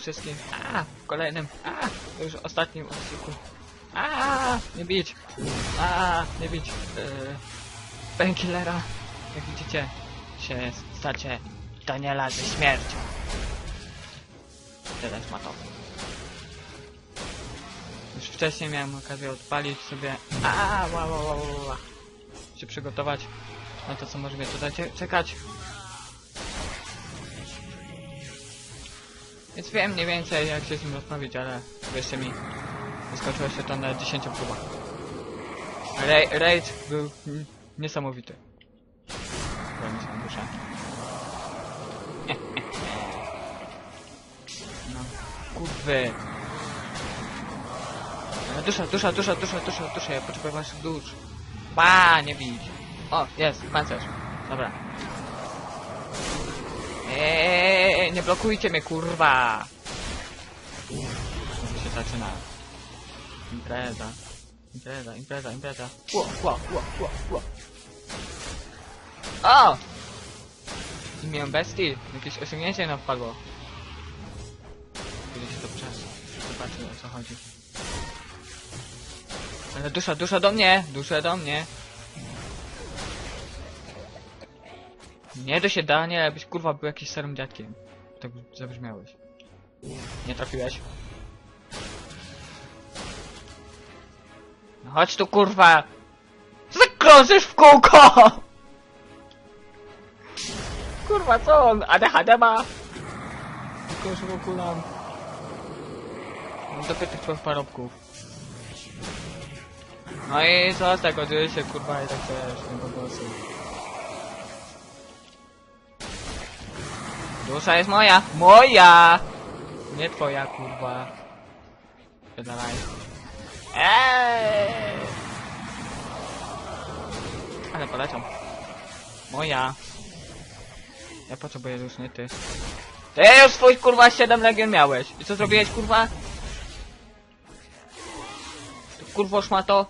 Witam wszystkich. A, w kolejnym, a, już ostatnim odcinku. A, nie bić. A, nie bić. Yy. Jak widzicie, się stacie Daniela ze śmiercią. Teraz ma to. Już wcześniej miałem okazję odpalić sobie. A, ła, ła, ła, ła. Się przygotować na to, co może mnie tutaj czekać. Więc wiem mniej więcej jak się z nim rozprawić, ale wierzcie mi, wyskoczyło się to na 10 próbach. Ra- Raid był niesamowity. Powiem się dusza. No, kurwy. Dusza, dusza, dusza, dusza, dusza, dusza, ja potrzebuję waszych dusz. Ba, nie bić. O, jest, pancerz. Dobra. Eee, nie blokujcie mnie, kurwa! To się zaczyna. Impreza. Impreza, impreza, impreza. Ło, ło, ło, ło, ło. O! Imię bestii. Jakieś osiągnięcie nam wpadło. Kiedy się to przez... Zobaczy o co chodzi. Ale dusza, dusza do mnie! Dusza do mnie! Nie, da, nie, abyś kurwa był jakiś starym dziadkiem. Tak zabrzmiałeś. Nie trafiłeś. No chodź tu kurwa! Co ty krążysz w kółko? Kurwa, co on? ADHD ma? Tylko wokół nam. Mam tych twoich parobków. No i co z tego, że się kurwa i tak też, tego głosu. Dusza jest moja! Moja! Nie twoja, kurwa. Wydalaj. Eee! Ale poleciał. Moja. Ja potrzebuję już, nie ty. Ty już swój kurwa 7 legion miałeś. I co zrobiłeś kurwa? Ty kurwo szmato.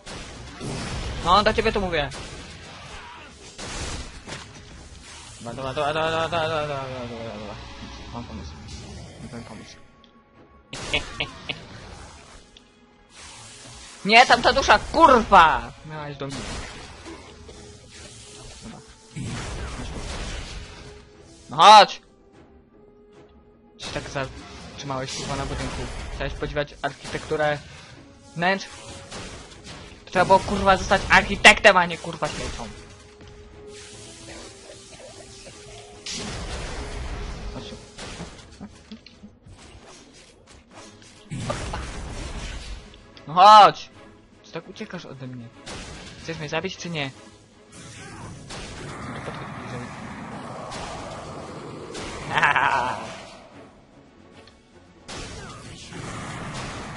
No, do ciebie to mówię. Dobra, dobra, dobra, dobra, dobra, dobra, dobra, dobra, dobra. Mam pomysł. Mam pomysł. Nie, tam ta dusza, kurwa! Miałaś do mnie. Dobra. No chodź! Czy tak zatrzymałeś kurwa na budynku? Chciałeś podziwiać architekturę wnętrz? Trzeba było kurwa zostać architektem, a nie kurwa śmiecią. No chodź! Czy tak uciekasz ode mnie? Chcesz mnie zabić czy nie? No to podchodź bliżej. Aaaa!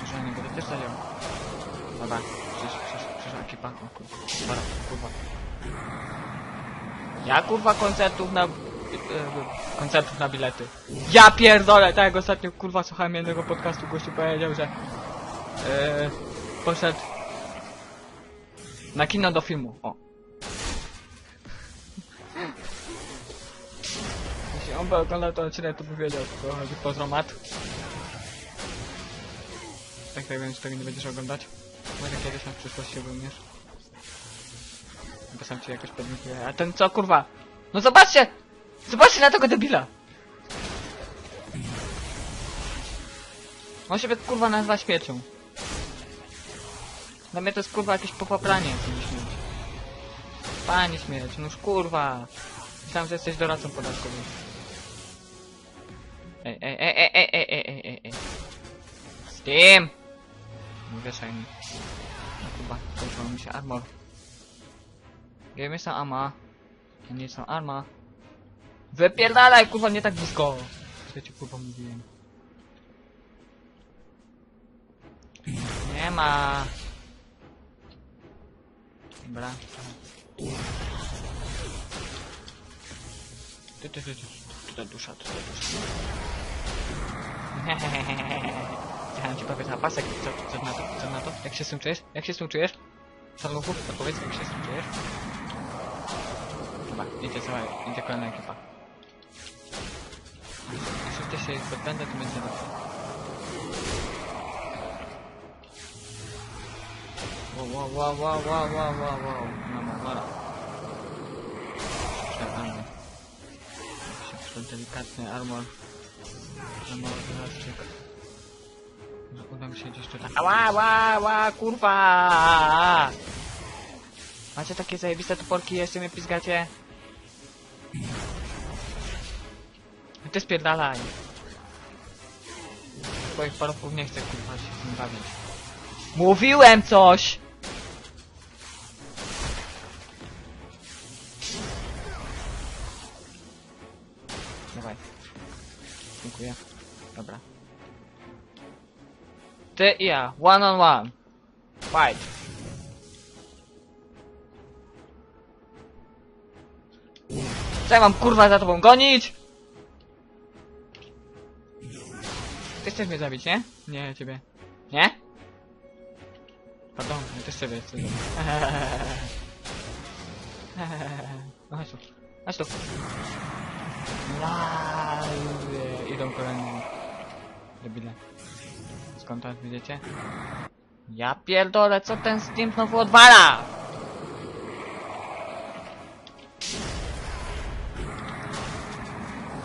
Że ja nie będę też zadział. Dobra, przecież, przecież, przecież ekipa. Dobra, kurwa. Ja kurwa koncertów na... e, e, koncertów na bilety. Ja pierdolę, tak jak ostatnio kurwa słuchałem jednego podcastu, gościu powiedział, że... E, poszedł... Na kino do filmu, o. Jeśli on by oglądał to odcinek, to by wiedział, o co chodzi. Pozdro mat. Tak, tak wiem, że tego nie będziesz oglądać. Może kiedyś na przyszłość się wymiesz. Bo sam ci jakoś podmikuję. A ten co, kurwa? No zobaczcie! Zobaczcie na tego debila! On się kurwa nazywa śmiecią. Dla mnie to jest kurwa jakieś popapranie, ten śmieć. Panie śmieć, noż kurwa. Myślałem, że jesteś doradcą podatkowym. Ej, ej, ej, ej, ej, ej, ej, ej, ej. Z tym! wieszaj mi. No chyba, skończyło mi się armor. Gdzie jest ta ama? To nie są arma. Wypierdalaj, kurwa, nie tak blisko! Co ci kurwa mówiłem? Nie ma. Dobra. Ty, ty, ty, ty, tutaj dusza, tutaj dusza. Chciałem ci powiedzieć na pasek, co, co na to, co na to? Jak się z tym czujesz? Jak się z tym czujesz? Czarnuchów, to powiedz, jak się z tym czujesz? Dobra, idzie cała, idzie kolejna ekipa. Jeśli się podbędę, to będzie dobrze. Wow, wow, wow, wow, wow, wow, wow. Mama, mara. Przepraszam. Szybko, delikatny armor. Armor, plastik. Może uda mi się gdzieś tutaj... Ała, ła, ła, kurwa! Macie takie zajebiste toporki, jeszcze mnie pizgacie? Ty spierdalaj. Twoich parówków nie chcę kurwa się z nim bawić. Mówiłem coś! Dziękuję. Dobra. Ty i ja. One on one. Fight. Co ja mam kurwa za tobą gonić? Ty chcesz mnie zabić, nie? Nie, ciebie. Nie? Pardon, ja też ciebie chcę zabić. No chodź tu. Chodź tu. Idą kolejne debile. Skąd to widzicie? Ja pierdolę, co ten Steam znowu odwala?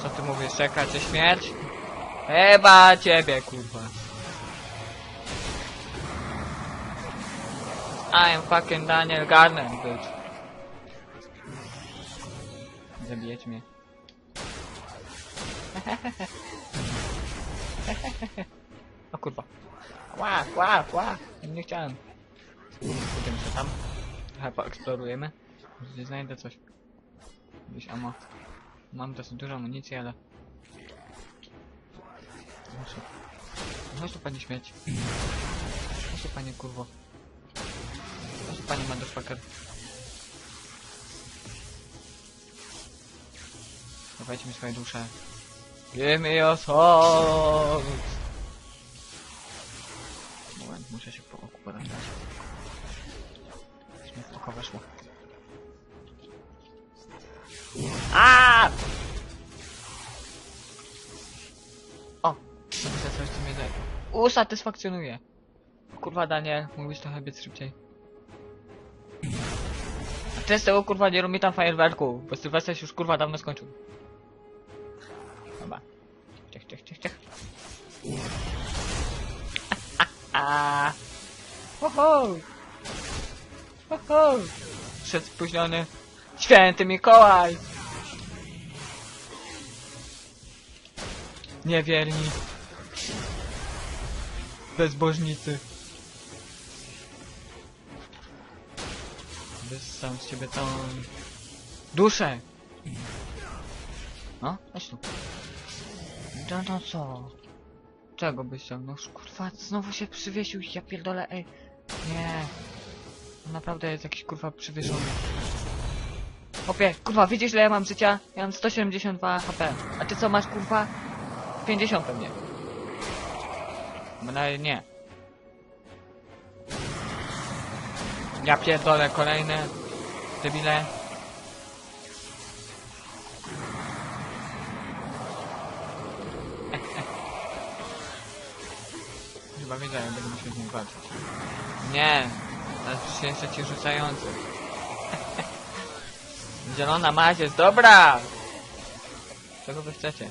Co ty mówisz, czeka cię śmierć? Chyba ciebie, kurwa. I am fucking Daniel Garner, bitch. Zabijecie mnie. O kurwa. Ła, ła, ła. Nie chciałem. Pójdziemy się tam. Trochę poeksplorujemy. Może gdzieś znajdę coś. Gdzieś ammo. Mam dosyć dużo amunicji, ale... Tu. Chodź tu panie śmieć. Chodź tu panie kurwo. Chodź tu panie motherfucker. Dawajcie mi swoje dusze. Give me your souls. Moment, muszę się po oku podać. Już mi w oko weszło. Aaaa! O! Napisać coś, co mnie daje. Usatysfakcjonuje. Kurwa, Daniel, mógłbyś trochę biec szybciej. A ty z tego kurwa nie robi tam fajerwerku, bo Sylwester już kurwa dawno skończył. Ciech, ciech, ciech. A. Ho, ho. Ho, ho. Przed spóźniony. Święty Mikołaj. Niewierni. Bezbożnicy. Wyssam z ciebie całą duszę. No, chodź tu. No, no co? Czego byś chciał? No kurwa, znowu się przywiesił, ja pierdolę, ej. Nie. Naprawdę jest jakiś kurwa przywieszony. Opie, kurwa, widzisz ile ja mam życia? Ja mam 172 HP. A ty co masz kurwa? 50 pewnie. Bo nie. Ja pierdolę kolejne debile. Chyba wiedziałem, będę musiał z nim walczyć. Nie, teraz już jeszcze ci rzucający. Zielona maź jest dobra! Czego wy chcecie?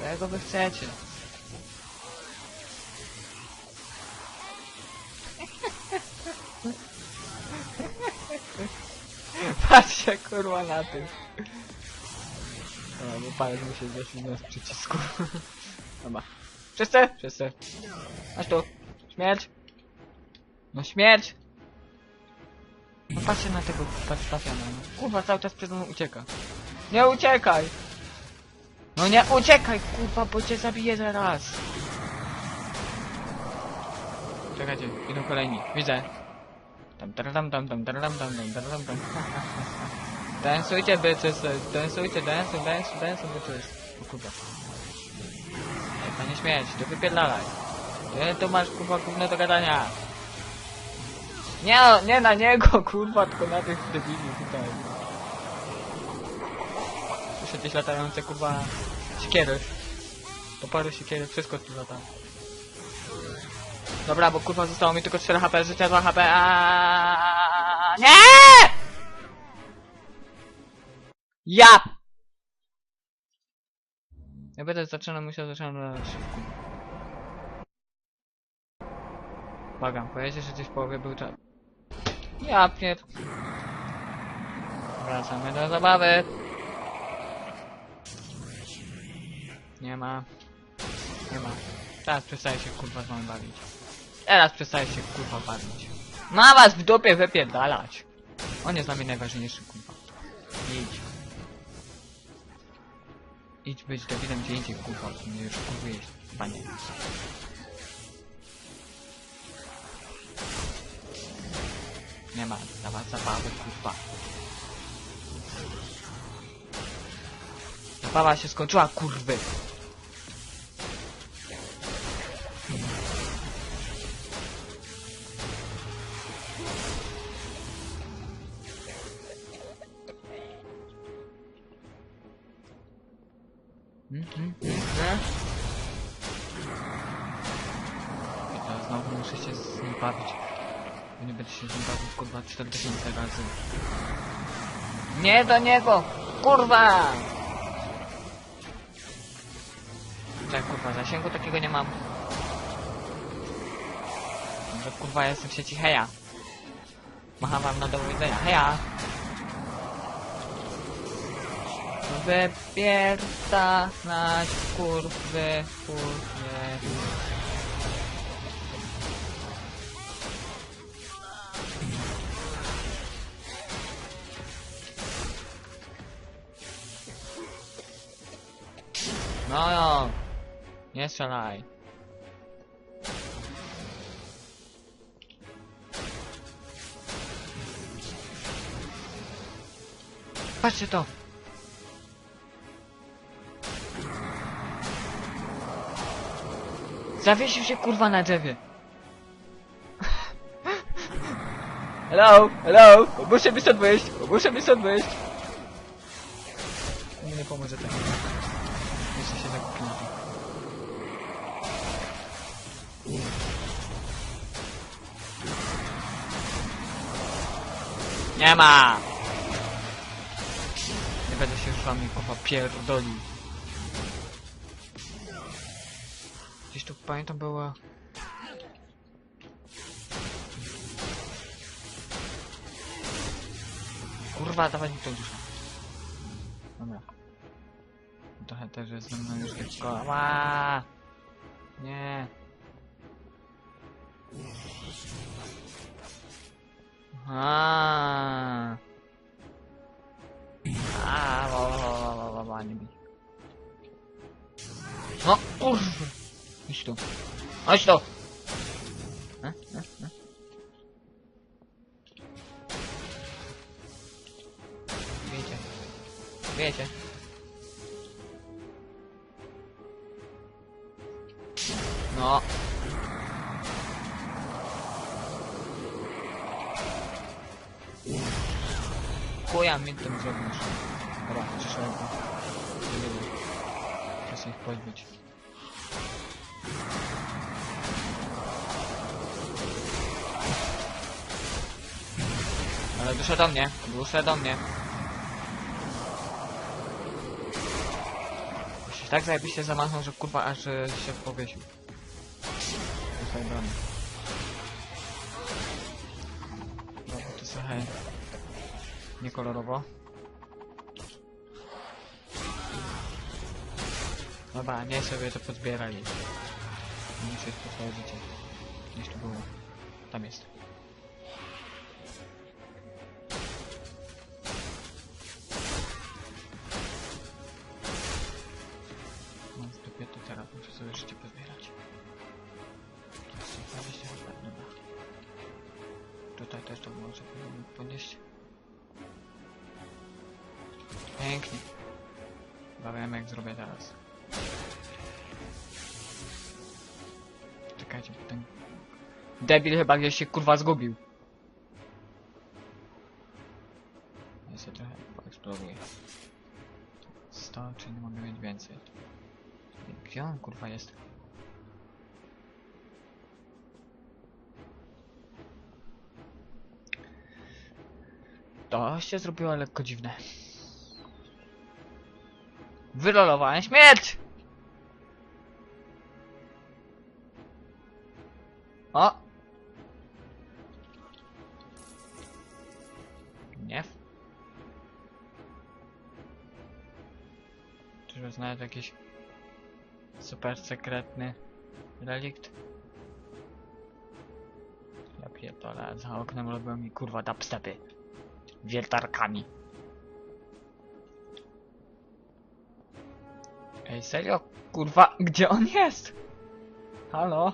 Czego wy chcecie? Patrzcie kurwa na tym. O, bo palec mi się zaślinął z przycisku. Dobra. Wszyscy? Wszyscy. Aż tu. Śmierć. No śmierć. No patrzcie na tego Pastafiana. No. Kurwa, cały czas przed mną ucieka. Nie uciekaj! No nie uciekaj, kurwa, bo cię zabiję zaraz. Czekajcie, idą kolejni. Widzę. Tam, tam, tam, tam, tam, tam, tam, tam, tam. Dansujcie, bitches, dansujcie, dansuj, dansuj, dansuj, bitches. O kurwa. Śmieć, to wypierdalaj. Nie, tu masz kurwa gówno do gadania. Nie, nie na niego, kurwa, tylko na tych debili tutaj. Słyszę gdzieś latające kurwa siekiery. To paru siekiery, wszystko tu lata. Dobra, bo kurwa zostało mi tylko 4 HP, życia 2 HP, aaaa, Nie! Ja! Ja będę zaczynał, musiał zaczynać szybko. Błagam, powiecie, że gdzieś w połowie był czas. Ja pier... Wracamy do zabawy. Nie ma. Nie ma. Teraz przestaje się kurwa z wami bawić. Teraz przestaje się kurwa bawić. Ma was w dupie wypierdalać. On jest dla mnie najważniejszy kurwa. Idź. Idź być debilem gdzie indziej kurwa, mnie już kurwujesz, panie. Nie ma dla was zabawy kurwa. Zabawa się skończyła kurwy. 4000 razy. Nie do niego! Kurwa! Tak kurwa, zasięgu takiego nie mam. Że kurwa jestem w sieci heja. Macham wam na do widzenia. Heja! Wypierdalać kurwy, kurwy. No jo, nie strzelaj. Patrzcie to. Zawiesił się kurwa na drzewie. Hello, hello, muszę mi stąd wyjść, muszę mi stąd wyjść. Nie pomoże tak. Jeszcze się zakupili. Nie ma! Nie będę się z wami kurwa pierdolił. Gdzieś tu pamiętam była... Kurwa, dawać mi tą duszę. Dobra także ze mną już tylko... Nie! Aaaa! Aaaa, nie bij. No, kurwa! Idź tu. No, Chodź tu! E, e, e. Wiecie. Wiecie. No. Chuja mi tym zrobisz. Dobra, przyszedłem. Nie wiem. Czas ich pozbyć. Ale dusza do mnie, dusza do mnie. Się tak zajebiście zamachnął, że kurwa aż e, się powiesił tutaj no, broń. Dobra, to se hej. Nie kolorowo. Dobra, no nie sobie to pozbierali. Muszę podchodzić. Gdzieś tu było. Tam jest. Pięknie. Chyba wiem jak zrobię teraz. Czekajcie, bo ten... Debil chyba gdzieś się kurwa zgubił. Ja sobie trochę poeksploruję. 100, czy nie mogę mieć więcej? Gdzie on kurwa jest? To się zrobiło lekko dziwne. Wyrolowałem śmierć! O! Nie. Czyżby znaleźć jakiś super sekretny relikt? Ja pierdolę, za oknem robią mi kurwa dubstepy. Wiertarkami. Ej, serio? Kurwa, gdzie on jest? Halo?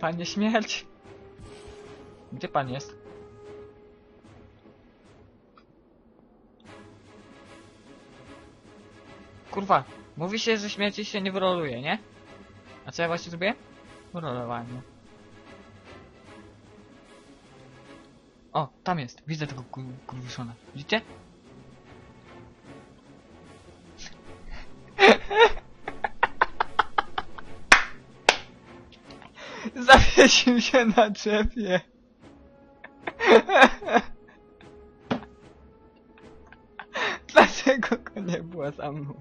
Panie śmierć? Gdzie pan jest? Kurwa, mówi się, że śmierci się nie wyroluje, nie? A co ja właśnie zrobię? Wyrolowałem, no. O, tam jest. Widzę tego kur kurwiszona. Widzicie? Zawiesił się na drzewie. Dlaczego go nie było za mną?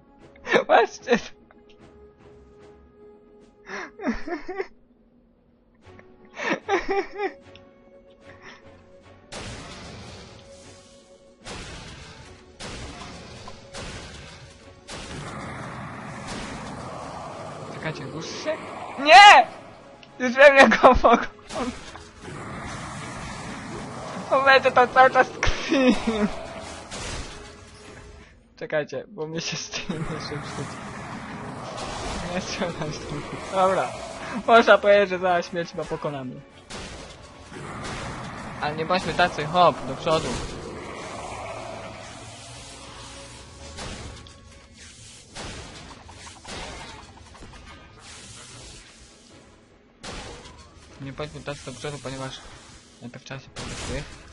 Cały czas tkwi. Czekajcie, bo mnie się z tym wstydzi. Nie strzelam z tym. Dobra. Można powiedzieć, że zaraz śmierć chyba pokonamy. Ale nie bądźmy tacy, hop, do przodu. Nie bądźmy tacy do przodu, ponieważ najpierw trzeba się podejść.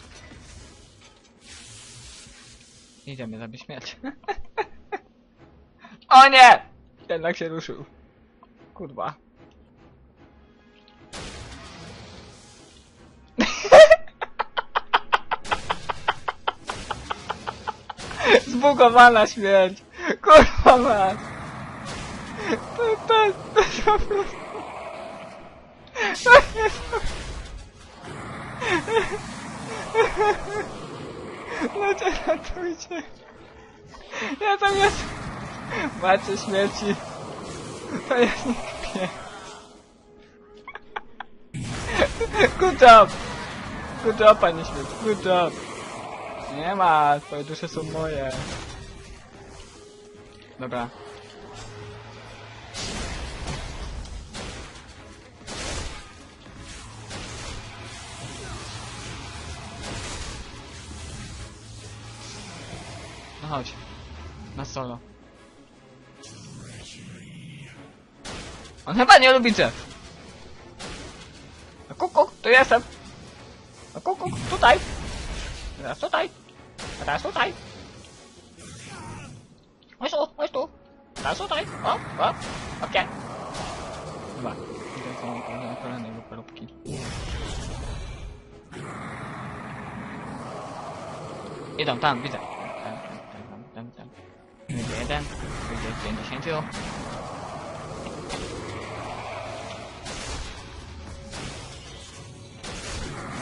Idziemy zabić śmierć. o nie! Jednak się ruszył. Kurwa. Zbugowana śmierć. Kurwa mać. To, to, to, to, to, Ludzie, ratujcie. Ja tam jest... Macie śmierci. To jest kpię. Good job. Good job, panie śmierć. Good job. Nie ma, twoje dusze są moje. Dobra. No chodź. Na solo. On chyba nie lubi drzew. A kuku, tu jestem. A kuku, tutaj. Teraz tutaj. A teraz tutaj. Chodź tu, chodź tu. Teraz tutaj. O, o, okej. Chyba. Idę są kolejne jego parobki. Idą tam, widzę. 50.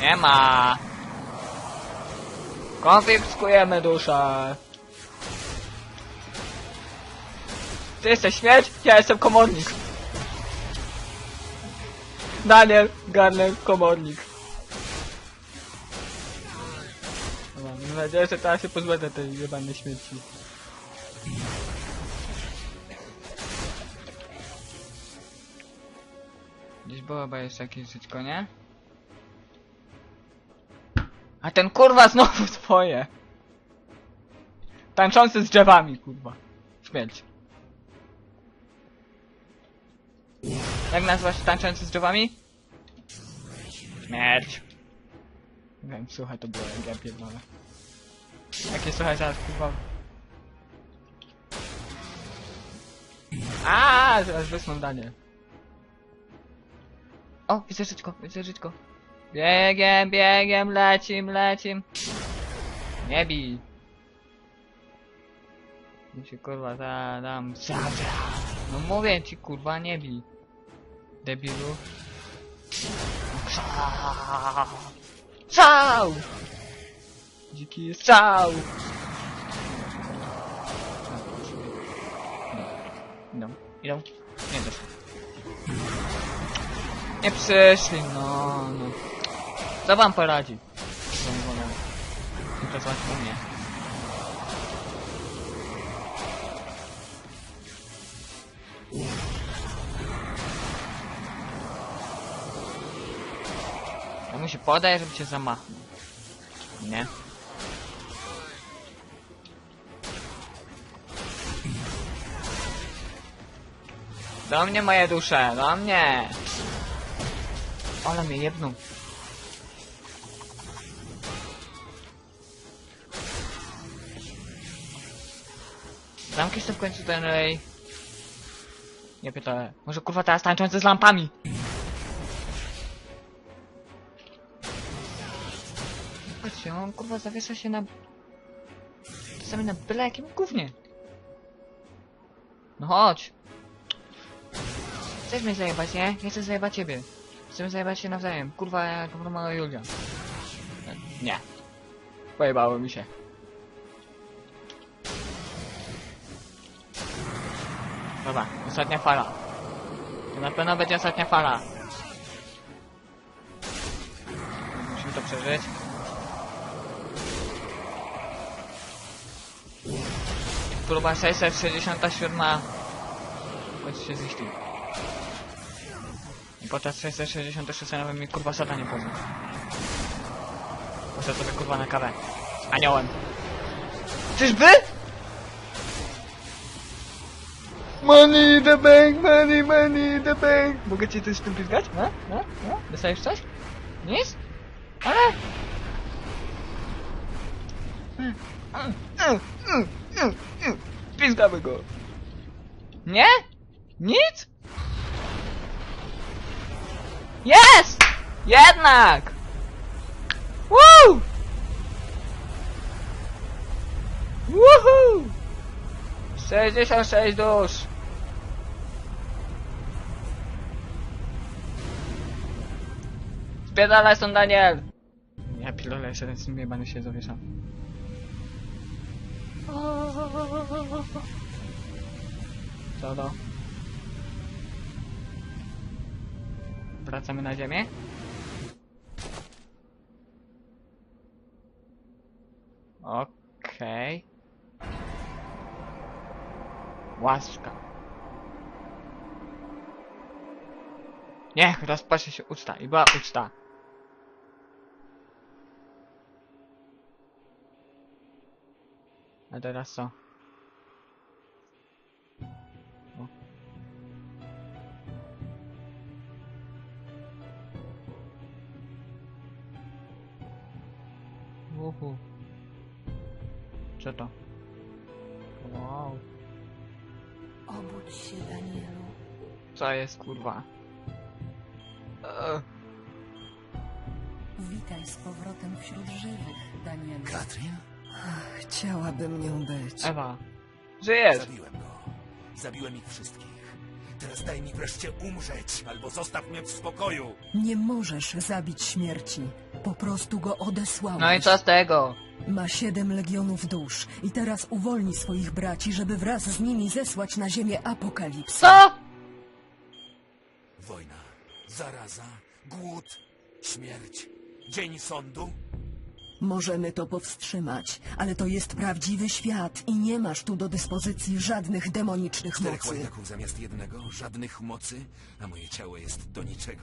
Nie ma. Konfiskujemy duszę. Ty jesteś śmierć? Ja jestem komornik. Daniel, Garner, komornik. Dobra, mam nadzieję, że teraz się pozbędę tej jebanej śmierci. Było chyba jeszcze jakieś żyćko, nie? A ten kurwa znowu swoje! Tańczący z drzewami, kurwa. Śmierć. Jak nazywasz tańczący z drzewami? Śmierć. Wiem, słuchaj, to było jak ja pierdolę. Jakie słuchaj zaraz, kurwa. A, zaraz danie. O, widzę żyćko, widzę żyćko. Biegiem, biegiem, lecim, lecim. Nie bij. Mi się kurwa zadam. Zadam. No mówię ci kurwa, nie bij. Debilu. Strzał! Dziki strzał! Idą, idą. Nie doszło. Nie przyszli, no, no. Co wam poradzi? Wolno? Pracować u mnie. Ja mu się żeby cię zamachnął. Nie? Do mnie moje dusze, do mnie! Ale mnie jedną. Zamknij się w końcu ten rej. Nie pytałem. Może kurwa teraz tańczący z lampami. Patrzcie, on kurwa zawiesza się na... Czasami na byle jakim gównie. No chodź. Chcesz mnie zajebać, nie? Nie chcę zajebać ciebie. Chcemy zajebać się nawzajem. Kurwa, jak i Julia. Nie. Pojebało mi się. Dobra, ostatnia fala. To na pewno będzie ostatnia fala. Musimy to przeżyć. Próba 667 w końcu się ziścił. Podczas 666 nawet mi kurwa sata nie poznał. Poszedł sobie kurwa na kawę. Aniołem. Czyżby? Money in the bank, money, money in the bank. Mogę ci coś z tym pizgać? No? No? No? Dostajesz coś? Nic? Ale... Mm, mm, mm. Pizgamy go. Nie? Nic? Jest! Jednak! Woo! Woohoo! 66 dusz! Spierdalaj stąd, Daniel! Ja pilole jeszcze ten tym jebany się zawieszam. Co to? Wracamy na ziemię? Okej. Łaska. Niech rozpasie się uczta i była uczta. A teraz co? Jest kurwa? Eee, Witaj z powrotem wśród żywych, Danielu. Katrin? Chciałabym nią być. Ewa. Żyjesz! Zabiłem go. Zabiłem ich wszystkich. Teraz daj mi wreszcie umrzeć, albo zostaw mnie w spokoju. Nie możesz zabić śmierci. Po prostu go odesłałeś. No i co z tego? Ma siedem legionów dusz i teraz uwolni swoich braci, żeby wraz z nimi zesłać na ziemię apokalipsę. Co? Wojna. Zaraza, głód, śmierć, dzień sądu. Możemy to powstrzymać, ale to jest prawdziwy świat i nie masz tu do dyspozycji żadnych demonicznych Czterech mocy. łajdaków zamiast jednego, żadnych mocy, a moje ciało jest do niczego.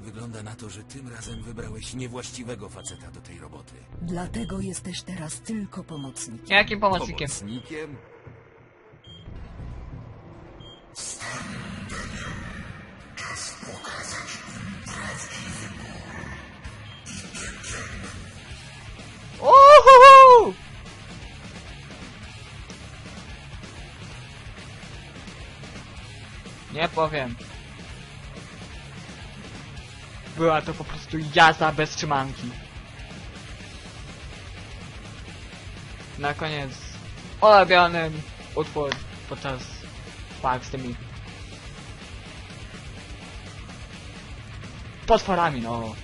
Wygląda na to, że tym razem wybrałeś niewłaściwego faceta do tej roboty. Dlatego jesteś teraz tylko pomocnikiem. Jakim pomocnikiem? Pomocnikiem? Uhuhu! Nie powiem. Była to po prostu jazda bez trzymanki. Na koniec ulubiony utwór podczas walk z tymi potworami, no.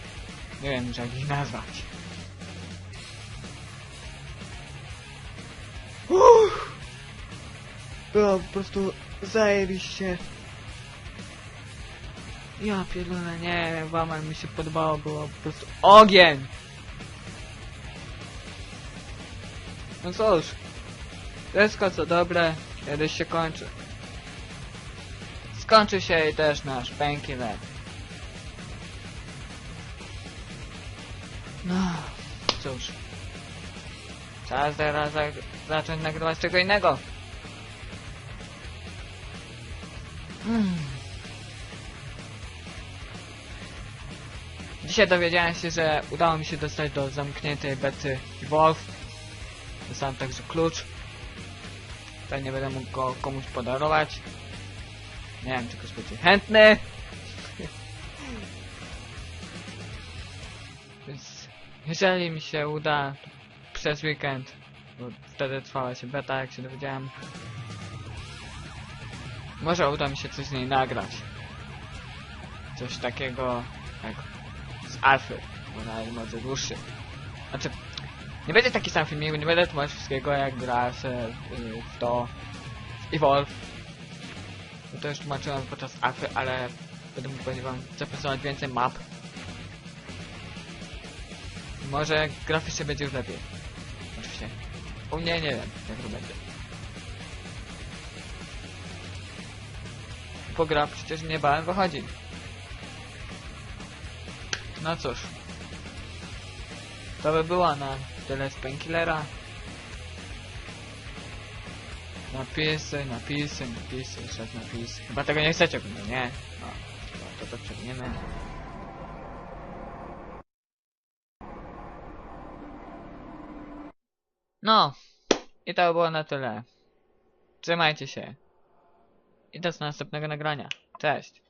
Nie wiem jak ich nazwać. Uff. Było po prostu zajebiście. Ja pierdolę, nie, Waman mi się podobało, było po prostu ogień! No cóż, wszystko co dobre, kiedyś się kończy. Skończy się i też nasz painkiller. No, cóż. Czas teraz za zacząć nagrywać czego innego. Mm. Dzisiaj dowiedziałem się, że udało mi się dostać do zamkniętej bety Wolf. Dostałem także klucz. Pewnie będę mógł go komuś podarować. Nie wiem, ktoś będzie chętny. Jeżeli mi się uda przez weekend, bo wtedy trwała się beta, jak się dowiedziałem. Może uda mi się coś z niej nagrać. Coś takiego jak z Alfy, bo na może dłuższy. Znaczy, nie będzie taki sam filmik, nie będę tłumaczyć wszystkiego jak gra się y, w to w Evolve. Bo to już tłumaczyłem podczas Alfy, ale będę mógł wam zaprezentować więcej map. Może graficznie będzie już lepiej. Oczywiście. U mnie nie wiem, jak to będzie. Bo gra przecież niebawem wychodzi. No cóż. To by było na tyle z Painkillera. Napisy, napisy, napisy, jeszcze napisy. Chyba tego nie chcecie, pewnie, nie? No, to to przegniemy. No, i to by było na tyle. Trzymajcie się. I do następnego nagrania. Cześć.